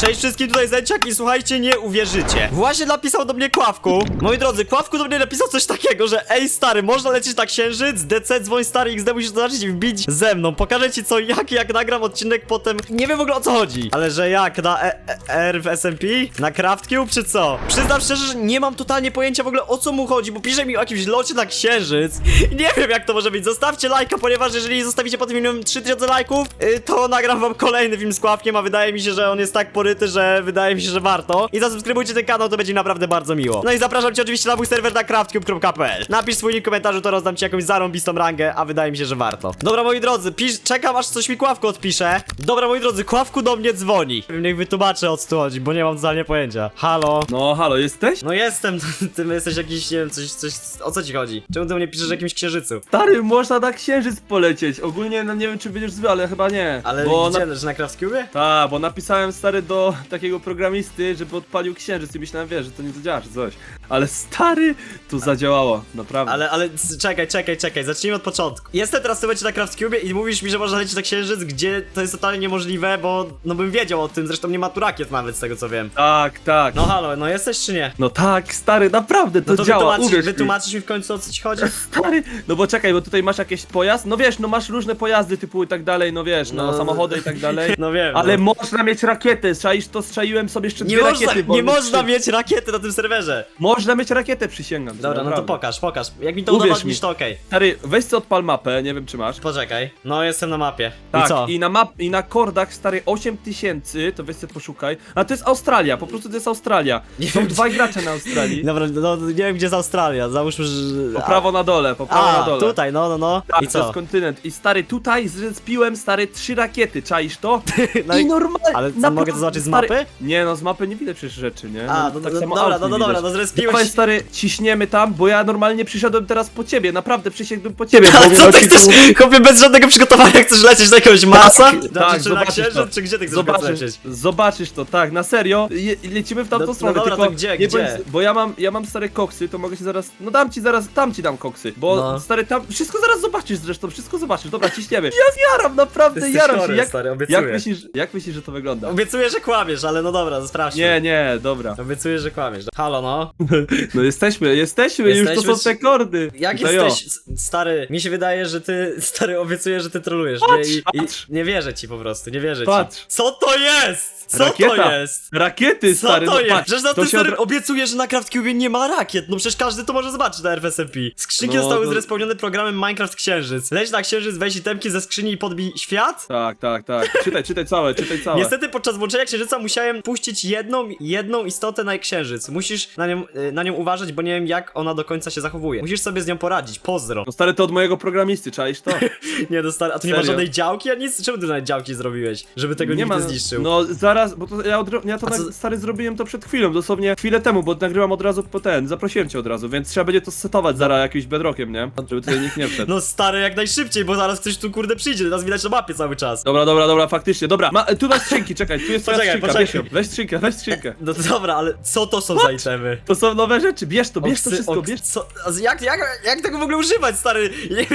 Cześć wszystkim, tutaj Zęciak i słuchajcie, nie uwierzycie. Właśnie napisał do mnie Kławku. Moi drodzy, Kławku do mnie napisał coś takiego, że ej stary, można lecieć na księżyc, DC dzwoń stary XD musisz zobaczyć i wbić ze mną. Pokażę ci co, jak, jak nagram odcinek potem. Nie wiem w ogóle o co chodzi. Ale że jak, na e e R w SMP? Na CraftCube czy co? Przyznam szczerze, że nie mam totalnie pojęcia w ogóle o co mu chodzi, bo pisze mi o jakimś locie na księżyc. Nie wiem jak to może być. Zostawcie lajka, ponieważ jeżeli zostawicie pod tym filmem 3000 lajków, y, to nagram wam kolejny film z Kławkiem, a wydaje mi się, że on jest tak poryty, że wydaje mi się, że warto. I zasubskrybujcie ten kanał, to będzie naprawdę bardzo miło. No i zapraszam cię oczywiście na mój serwer na craftcube.pl. Napisz swój link w komentarzu, to rozdam ci jakąś zarąbistą rangę, a wydaje mi się, że warto. Dobra, moi drodzy, pisz, czekam aż coś mi Kławku odpisze. Dobra, moi drodzy, Kławku do mnie dzwoni. Niech wytłumaczę o co tu chodzi, bo nie mam totalnie pojęcia. Halo? No, halo, jesteś? No jestem, ty jesteś jakiś, nie wiem, coś, coś, o co ci chodzi? Czemu ty mnie piszesz o jakimś księżycu? Stary, można na księżyc polecieć. Ogólnie, no nie wiem, czy będziesz zły, ale chyba nie. Ale bo gdzie, na... że na CraftCube? Tak, bo napisałem stary do takiego programisty, żeby odpalił księżyc i myślałem, wiesz, że to nie zadziała czy coś. Ale stary, to zadziałało, naprawdę. Ale, ale c- czekaj, czekaj, czekaj, zacznijmy od początku. Jestem teraz w tym momencie na CraftCube i mówisz mi, że można lecieć na księżyc, gdzie to jest totalnie niemożliwe, bo no bym wiedział o tym, zresztą nie ma tu rakiet nawet z tego co wiem. Tak, tak. No halo, no jesteś czy nie? No tak, stary, naprawdę to, No to działa, wytłumaczysz, uwierz mi. wytłumaczysz mi w końcu o co ci chodzi? Stary, no bo czekaj, bo tutaj masz jakiś pojazd, no wiesz, no masz różne pojazdy typu i tak dalej, no wiesz, no, No, samochody i tak dalej. No wiem. Ale no. można mieć rakietę, strzaisz to, strzaiłem sobie jeszcze Nie dwie można, rakiety. bo nie one można trzy- mieć rakiety na tym serwerze. Można mieć rakietę, przysięgam. Dobra, no to naprawdę. pokaż, pokaż. Jak mi to Uwierz udowodnisz, mi. to okej. Stary, weź co odpal mapę, nie wiem czy masz. Poczekaj. No jestem na mapie. Tak, I co? na map, i na kordach stary 8000, to weź sobie poszukaj. A to jest Australia, po prostu to jest Australia. Nie Są wiem, dwaj gracze na Australii. Dobra, no nie wiem gdzie jest Australia, załóżmy, że... Po prawo na dole, po prawo A, na dole. tutaj, no, no, no. Tak, I to co? jest kontynent. I stary, tutaj zrespiłem stary trzy rakiety, czaisz to? No i- I normalnie. Ale co, mogę to zobaczyć z stary- mapy? Nie no, z mapy nie widać przecież rzeczy, nie? A, no, no, tak no, samo dobra, aut no, nie no dobra, widać. no zrespiłeś- Dawaj stary, ciśniemy tam, bo ja normalnie przysiadłem teraz po ciebie, naprawdę przysiadłem po ciebie, bo A co ty chcesz, chłopie, bez żadnego przygotowania chcesz lecieć na jakiegoś masa? Tak, Znaczy, tak, czy na zobaczysz księżyc, to. czy gdzie ty chcesz Zobaczysz, lecieć? zobaczysz to, tak, na serio. Je, lecimy w tamtą No- no stronę, dobra, tylko to gdzie, nie gdzie? bądź- bo ja mam, ja mam stare koksy, to mogę ci zaraz, no dam ci zaraz, tam ci dam koksy, bo No. stary tam, wszystko zaraz zobaczysz zresztą, wszystko zobaczysz, dobra, ciśniemy. Ja zjaram, naprawdę Jesteś jaram chory, się, jak, stary, obiecuję. jak myślisz, jak myślisz, że to wygląda? Obiecuję, że kłamiesz, ale no dobra, sprawdźmy. Nie, nie, dobra. Obiecuję, że kłamiesz. Halo, no. No jesteśmy, jesteśmy, już to są te kordy. Jak No jo. jesteś, s- stary, mi się wydaje, że ty, stary, obiecuję, że ty trolujesz, Patrz, nie? I, patrz. I nie wierzę ci po prostu, nie wierzę Patrz. ci. Co to jest? Co to Rakieta. jest? Rakiety, Co stary, to no jest? patrz, Przecież na to tym się odra- obiecuję, że na CraftCube nie ma rakiet. No przecież każdy to może zobaczyć na RFSMP. Skrzynki No, zostały no. zrespełnione programem Minecraft Księżyc. Leć na księżyc, weź itemki ze skrzyni i podbij świat? Tak, tak, tak. Czytaj, czytaj całe, czytaj całe. Niestety podczas włączenia księżyca musiałem puścić jedną, jedną istotę na księżyc. Musisz na nią, y, na nią uważać, bo nie wiem jak ona do końca się zachowuje. Musisz sobie z nią poradzić, pozdro. No stary, to od mojego programisty, czaisz to? Nie, no stary, a tu nie ma Serio? żadnej działki, a nic? Czemu ty nawet działki zrobiłeś? Żeby tego nikt nie zniszczył. No zaraz, bo to ja, odro- ja to A na, co- stary zrobiłem to przed chwilą, dosłownie chwilę temu, bo nagrywam od razu po ten, zaprosiłem cię od razu, więc trzeba będzie to setować zaraz jakimś bedrockiem, nie? Żeby tutaj nikt nie wszedł. No stary, jak najszybciej, bo zaraz ktoś tu kurde przyjdzie, nas widać na mapie cały czas. Dobra, dobra, dobra, faktycznie, dobra, ma, tu masz skrzynki, czekaj, tu jest twoja Poczekaj, skrzynka, bierz ją, weź skrzynkę, weź skrzynkę. No to dobra, ale co to są za itemy? To są nowe rzeczy, bierz to, bierz to Oksy- wszystko, oks- bierz. Co, a z- jak, jak, jak tego w ogóle używać, stary? Nie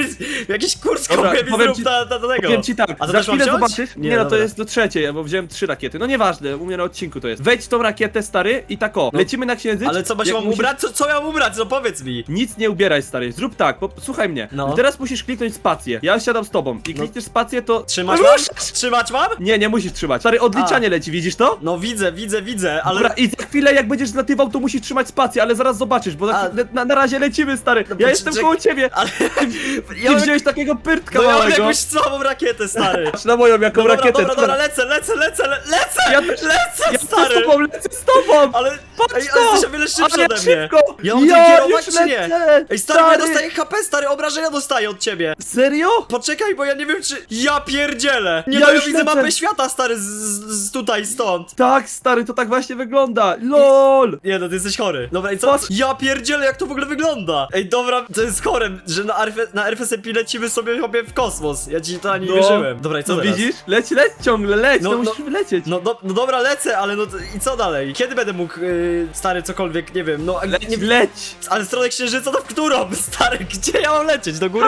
Jakiś kurs Dobra, kupię mi powiem zrób ci- na, na, na tego. Powiem ci tak, A to za też mam chwilę wziąć? zobaczysz. Nie, no to dobra. jest do trzeciej, bo wziąłem trzy rakiety. No nieważne, u mnie na odcinku to jest. Wejdź w tą rakietę, stary, i tak o. No. Lecimy na księżyc. Ale co, masz jak mam musisz- ubrać? Co, co ja mam ubrać? No powiedz mi. Nic nie ubieraj, stary. Zrób tak, po, słuchaj mnie. No. Teraz musisz kliknąć spację. Ja siadam z tobą. I No. klikniesz spację, to. Trzymać mam? Trzymać mam? Nie, nie musisz trzymać. Stary, odliczanie leci, widzisz to? No widzę, widzę, widzę, ale... Dobra, i za chwilę jak będziesz zlatywał, to musisz trzymać spację, ale zaraz zobaczysz, bo za, A- chwilę- na, na razie lecimy, stary. No, ja jestem koło ciebie. Ale... Ty Ja mam, wziąłeś takiego pyrtka no ja mam małego. jakąś słabą rakietę, stary. Patrz na moją, jaką No dobra, rakietę. dobra, dobra, lecę, lecę, lecę, le- lecę! Ja też- lecę, Ja stary! z tobą lecę z tobą! Ale, Patrz ej, to! ale jesteś o wiele szybszy Ale ode mnie. szybko! Ja mam Ja kierować, już czy nie? lecę! Ej, stary, bo ja dostaję HP, stary, obrażenia dostaję od ciebie. Serio? Poczekaj, bo ja nie wiem, czy... Ja pierdzielę! Nie Ja no, ja widzę lecę. mapę świata, stary, z, z, tutaj, stąd. Tak, stary, to tak właśnie wygląda. LOL! Nie no, ty jesteś chory. Dobra, i co? Patrz. Ja pierdzielę, jak to w ogóle wygląda! Ej, dobra, to jest chorem, że na, RF, na RFSP lecimy sobie chłopie w kosmos. Ja ci to nie wierzyłem. Dobra, i co no teraz? widzisz? Leć, leć ciągle, leć, No, no, no. musisz wylecieć. No, do, no dobra, lecę, ale no to, i co dalej? Kiedy będę mógł, yy, stary, cokolwiek, nie wiem, no... Leć, nie, leć! ale stronę księżyca to w którą? Stary, gdzie ja mam lecieć? Do góry?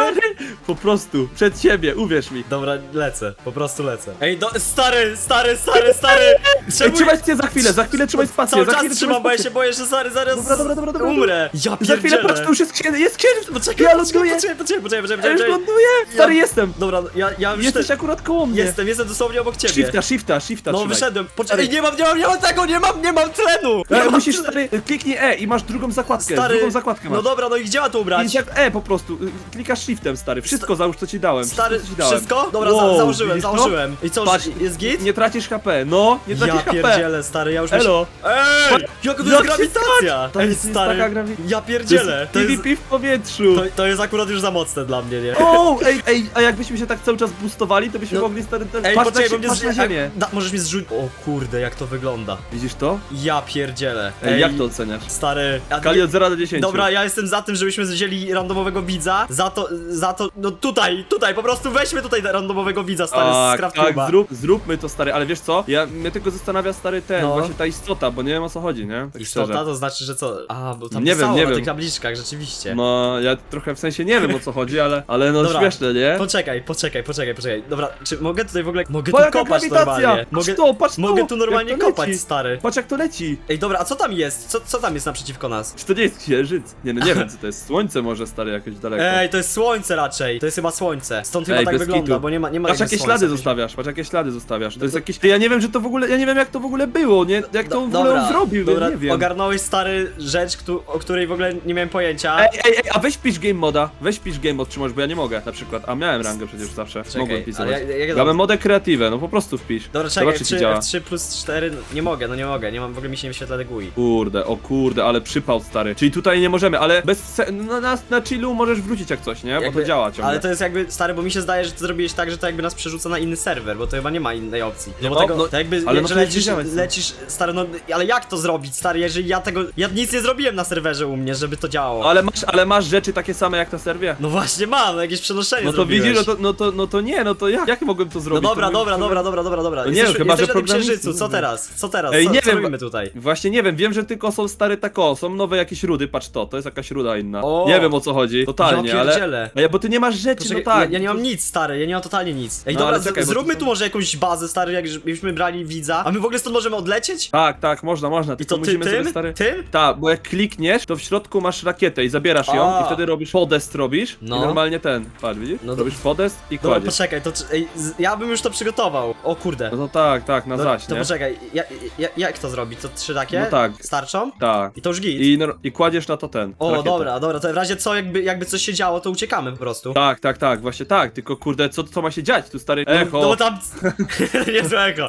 Po prostu, przed siebie, uwierz mi. Dobra, lecę, po prostu lecę. Ej, do, stary, stary, stary, stary! Ej, trzymaj się za chwilę, za chwilę trzymaj spację, Cały za czas chwilę trzymam, bo ja się boję, że stary, zaraz Dobra, dobra, dobra, dobra, umrę. Ja Za chwilę, patrz, to już jest księżyc, jest księżyc! Poczekaj, ja poczekaj, ląduję! poczekaj, poczekaj, poczekaj, poczekaj, Ja już poczekaj. ląduję! Stary, jestem! Dobra, ja, ja już Jesteś te... akurat koło mnie. Jestem, jestem dosłownie obok ciebie. Shifta, shifta, shifta No trzymaj. Wyszedłem. Stary. Poczekaj, nie mam, nie mam, nie mam tego, nie mam, nie mam tlenu! Nie E, mam musisz, tlenu. stary, kliknij E i masz drugą zakładkę, Stary, drugą zakładkę masz. no dobra, no i gdzie ma to ubrać? Jak E po prostu, y, klikasz shiftem, stary, wszystko załóż, co ci dałem, Stary, wszystko, co ci dałem. wszystko? Dobra, Wow, za, założyłem, widzisz to? założyłem. I co, Patrz, jest git? Nie tracisz HP, no, nie tracisz Ja HP. pierdzielę, stary, ja już myślę... Elo. Ej, jaka to Jak jest się grawitacja! To Ej, jest stary, grawi- ja pierdzielę. jest To jest, PvP w powietrzu. to, to jest akurat już za mocne dla mnie, nie? O, ej, ej, a jakbyśmy się tak cały czas boostowali, to byśmy No. mogli stary ten... Ej, patrz, poczekaj, na, bo mnie patrz na ziemię. Da, możesz mi zrzucić... O kurde, jak to wygląda. Widzisz to? Ja pierdzielę. Ej, jak to oceniasz? Stary... a- Kali od 0 do 10. Dobra, ja jestem za tym, żebyśmy wzięli randomowego widza. Za to, za to, no tutaj, tutaj, po prostu weźmy tutaj randomowego widza, stary, z tak, Craft tak, Cube'a. zrób, zróbmy to stary, ale wiesz co? Ja mnie tylko zastanawia stary ten, No. właśnie ta istota, bo nie wiem o co chodzi, nie? Tak Istota szczerze. to znaczy, że co? A, bo tam Nie wiem, pisało nie na wiem. tych tabliczkach, rzeczywiście. No, ja trochę w sensie nie wiem o co chodzi, ale, ale no Dobra. śmieszne, nie? Poczekaj, poczekaj, poczekaj, poczekaj. Dobra, czy mogę tutaj w ogóle, mogę Bo tu jaka kopać grawitacja! normalnie? Patrz Mogę, to, patrz mogę to, tu normalnie jak to kopać, leci. stary. Patrz jak to leci! Ej, dobra, a co tam jest? Co, co tam jest naprzeciwko nas? Czy to nie jest księżyc? Nie no, nie wiem co to jest, słońce może stary jakoś daleko. Ej, to jest słońce raczej. To jest chyba słońce. Stąd chyba Ej, tak bez wygląda, kitu. bo nie ma, nie ma Patrz jakby jakie słońca. ślady zostawiasz, patrz jakie ślady zostawiasz. To jest jakieś. Ty, ja nie wiem, że to w ogóle. Ja nie wiem jak to w ogóle było, nie? Jak to w ogóle on zrobił, dobra, ja nie wiem. ogarnąłeś stary rzecz, któ- o której w ogóle nie miałem pojęcia. Ej, ej, ej, a weź pisz game moda. Weź pisz game mod, czy możesz, bo ja nie mogę na przykład. A miałem rangę przecież zawsze. Czekaj, Mogłem pisać. ale jak- jak ja Mamy modę kreatywę, no po prostu wpisz. Dobra, Zobacz, czekaj, czy ci 3, działa. F3 plus 4, no, nie mogę, no nie mogę, nie mam, w ogóle mi się nie wyświetla te GUI. Kurde, o kurde, ale przypał stary. Czyli tutaj nie możemy, ale bez se- no, na, na chillu możesz wrócić jak coś, nie? Bo Jakby- to działa ciągle. Ale to jest jakby, stary, bo mi się zdaje, że ty zrobiłeś tak, że to jakby nas przerzuca na inny serwer, bo to chyba nie ma innej opcji. No bo No, tego, no, to jakby, ale no że to nie lecisz, co? lecisz, stary, no, ale jak to zrobić, stary, jeżeli ja tego, ja nic nie zrobiłem na serwerze u mnie, żeby to działało. Ale masz, ale masz rzeczy takie same jak na serwie? No właśnie mam, jakieś przenoszenie No to zrobiłeś. widzisz, no to, no to, no to nie, no to jak? Jak mogłem to No zrobić? dobra, To dobra, dobra, dobra, dobra, dobra. No nie chyba, jesteś że na tym księżycu, co teraz? Co teraz? Ej, co, nie co wiem, robimy tutaj? Właśnie nie wiem, wiem, że tylko są stare tako, są nowe jakieś rudy, patrz to, to jest jakaś ruda inna. O! nie wiem o co chodzi, totalnie, Ja ale... pierdzielę. Ej, bo ty nie masz rzeczy, Poczekaj, no tak. ja, ja nie mam nic, stary, ja nie mam totalnie nic. Ej, No, dobra, ale czekaj, bo to zróbmy są- tu może jakąś bazę, stary, jakbyśmy brali widza, a my w ogóle stąd możemy odlecieć? Tak, tak, można, można, I tylko to ty musimy sobie tym? stary... Tym? Tak, bo jak klikniesz, to w środku masz rakietę i zabierasz ją A. i wtedy robisz podest robisz No. i normalnie ten, patrz, widzisz? No to- robisz podest i Dobra, kładziesz. poczekaj, to czy- ej, z- ja bym już to przygotował. O kurde. No to tak, tak, na No, zaś, to nie? poczekaj, ja, ja, jak to zrobić? To trzy takie? No tak. Starczą? Tak. I to już git. I, no, I kładziesz na to ten. O, rakietę. dobra, dobra, to w razie co, jakby, jakby coś się działo, to uciekamy po prostu. Tak, tak, tak, właśnie tak, tylko kurde, co, co ma się dziać? Tu stary No, echo. no bo tam... nie złego.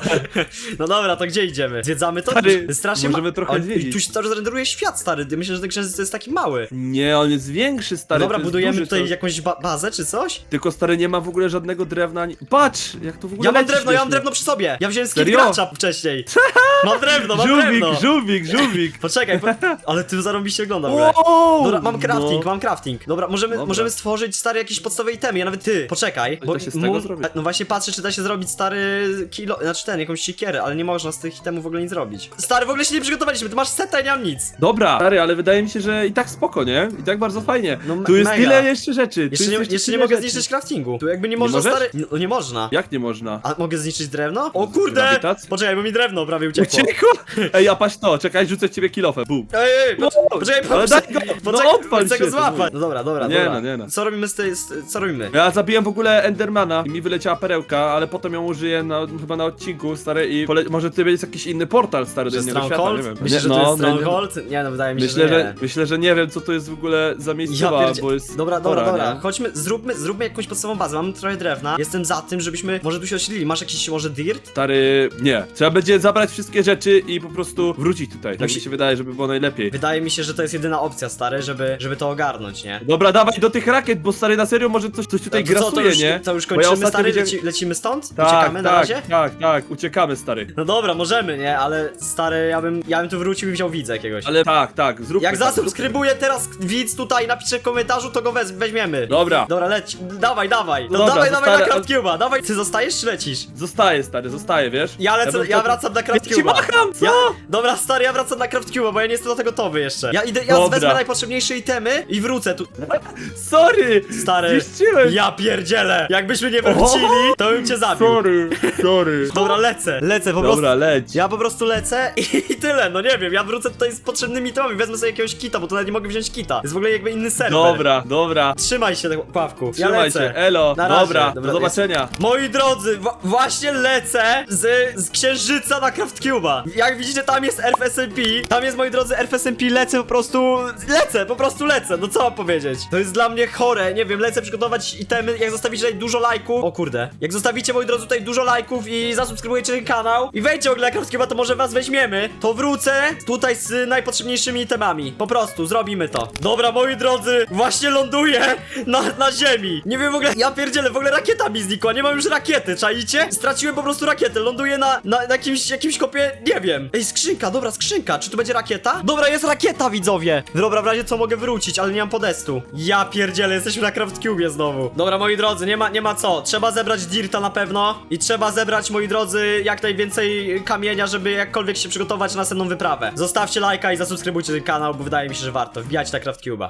No dobra, to gdzie idziemy? Zwiedzamy to? Stary, Strasznie możemy ma... trochę i zwiedzić. Tu się czas renderuje świat, stary. Myślisz, że ten księżyc to jest taki mały. Nie, on jest większy, stary. No dobra, to budujemy duży, tutaj to- jakąś ba bazę czy coś? Tylko stary nie ma w ogóle żadnego drewna. Ani... Patrz, jak to w ogóle Ja mam drewno, ja mam drewno przy sobie. Ja wziąłem Serio? Gracza wcześniej. Mam drewno, mam Żółwik, drewno. żółwik, żółwik. Poczekaj, po... ale ty zarobiście w ogóle. Wow! Dobra, mam crafting, no. mam crafting. Dobra, możemy, Dobra. możemy stworzyć stary jakieś podstawowe itemy, ja nawet ty. Poczekaj, Coś da się z tego zrobić. No właśnie patrzę, czy da się zrobić stary kilo, znaczy ten, jakąś siekierę, ale nie można z tych itemów w ogóle nic zrobić. Stary, w ogóle się nie przygotowaliśmy, ty masz seta, ja nie mam nic. Dobra, stary, ale wydaje mi się, że i tak spoko, nie? I tak bardzo fajnie. No, tu jest mega. tyle jeszcze rzeczy. tu Jeszcze jest nie, jeszcze nie tyle mogę rzeczy. zniszczyć craftingu. Tu jakby nie Nie można, możesz? stary. No nie można. Jak nie można? A mogę zniszczyć drewno? O kurde! Grawitacja? Poczekaj, bo mi drewno prawie uciekło. Uciekło? Ej, a patrz to, czekaj, rzucę ciebie kilofę, bum. Ej, ej, No, poczekaj, poczekaj, ale poczekaj, daj go, no odpal chcę się, go złapać. No dobra, dobra, Nie dobra. no, nie no. Co robimy z tej, z, co robimy? Ja zabiłem w ogóle Endermana i mi wyleciała perełka, ale potem ją użyję na, chyba na odcinku, stary, i pole... może ty będzie jakiś inny portal, stary, do Że innego świata, nie Stronghold? wiem. Myślisz, Nie, że to no, jest no, Stronghold? Nie, no wydaje mi się, Myślę, że nie. myślę, że nie wiem, co to jest w ogóle za Ja miejscowa, pierdzie... bo jest Dobra, dobra, pora, dobra. nie? Chodźmy, zróbmy, zróbmy jakąś podstawową bazę. Mamy trochę drewna. Jestem za tym, żebyśmy może tu się osiedlili. Masz jakiś może dirt? Stary, nie. Trzeba będzie zabrać wszystkie rzeczy i po prostu wrócić tutaj. Tak Musi- mi się wydaje, żeby było najlepiej. Wydaje mi się, że to jest jedyna opcja, stary, żeby, żeby to ogarnąć, nie? Dobra, dawaj do tych rakiet, bo stary, na serio może coś, coś tutaj To co, to grasuje, już, nie? to już Bo ja kończymy, ostatnio stary? widziałem- Leci, lecimy stąd? Tak, Uciekamy na tak, razie? tak, tak, uciekamy, stary. No dobra, możemy, nie? Ale stary, ja bym, ja bym tu wrócił i wziął widza jakiegoś. Ale tak, tak, zróbmy Jak tak, zasubskrybuje teraz widz tutaj, napisze w komentarzu, to go wez weźmiemy. Dobra. Dobra, leć, dawaj, dawaj. No Dobra, dawaj, dawaj na zostanę- CraftCube'a, dawaj. Ty zostajesz czy lecisz? Zostaję, stary, zostaję, wiesz? Ja lecę, ja to- wracam na Ja ci CraftCube'a. macham, co? Ja, dobra, stary, ja wracam na CraftCube'a, bo ja nie jestem do tego gotowy jeszcze. Ja idę, ja Dobra. wezmę najpotrzebniejsze itemy i wrócę tu. Sorry! Stary, Zniszczyłeś! ja pierdzielę. Jakbyśmy nie wrócili, to bym cię zabił. Sorry, sorry. Dobra, lecę, lecę po Dobra, prostu. leć. Ja po prostu lecę i, tyle, no nie wiem, ja wrócę tutaj z potrzebnymi itemami, wezmę sobie jakiegoś kita, bo tutaj nie mogę wziąć kita. Jest w ogóle jakby inny serwer. Dobra, dobra. Trzymaj się, Pławku. ja Trzymaj lecę. się, elo. Na razie. Dobra, Dobra, do zobaczenia. Moi drodzy, wa- właśnie lecę z, z księżyca na CraftCube'a. Jak widzicie, tam jest RFSMP. Tam jest, moi drodzy, RFSMP. Lecę po prostu. Lecę, po prostu lecę. No co mam powiedzieć? To jest dla mnie chore. Nie wiem, lecę przygotować itemy. Jak zostawicie tutaj dużo lajków. O kurde. Jak zostawicie, moi drodzy, tutaj dużo lajków i zasubskrybujecie ten kanał i wejdźcie w ogóle na CraftCube'a, to może was weźmiemy. To wrócę tutaj z najpotrzebniejszymi itemami. Po prostu, zrobimy to. Dobra, moi drodzy, właśnie ląduję na, na ziemi. Nie wiem w ogóle, ja pierdzielę, w ogóle rakieta mi znikła, nie mam już rakiety, czaicie? Straciłem po prostu rakietę, ląduję na, na, na jakimś, jakimś kopie, nie wiem. Ej, skrzynka, dobra, skrzynka, czy tu będzie rakieta? Dobra, jest rakieta, widzowie. Dobra, w razie co mogę wrócić, ale nie mam podestu. Ja pierdzielę, jesteśmy na CraftCube znowu. Dobra, moi drodzy, nie ma, nie ma co. Trzeba zebrać dirta na pewno i trzeba zebrać, moi drodzy, jak najwięcej kamienia, żeby jakkolwiek się przygotować na następną wyprawę. Zostawcie lajka i zasubskrybujcie ten kanał, bo wydaje mi się, że warto. Wbijać na CraftCube'a.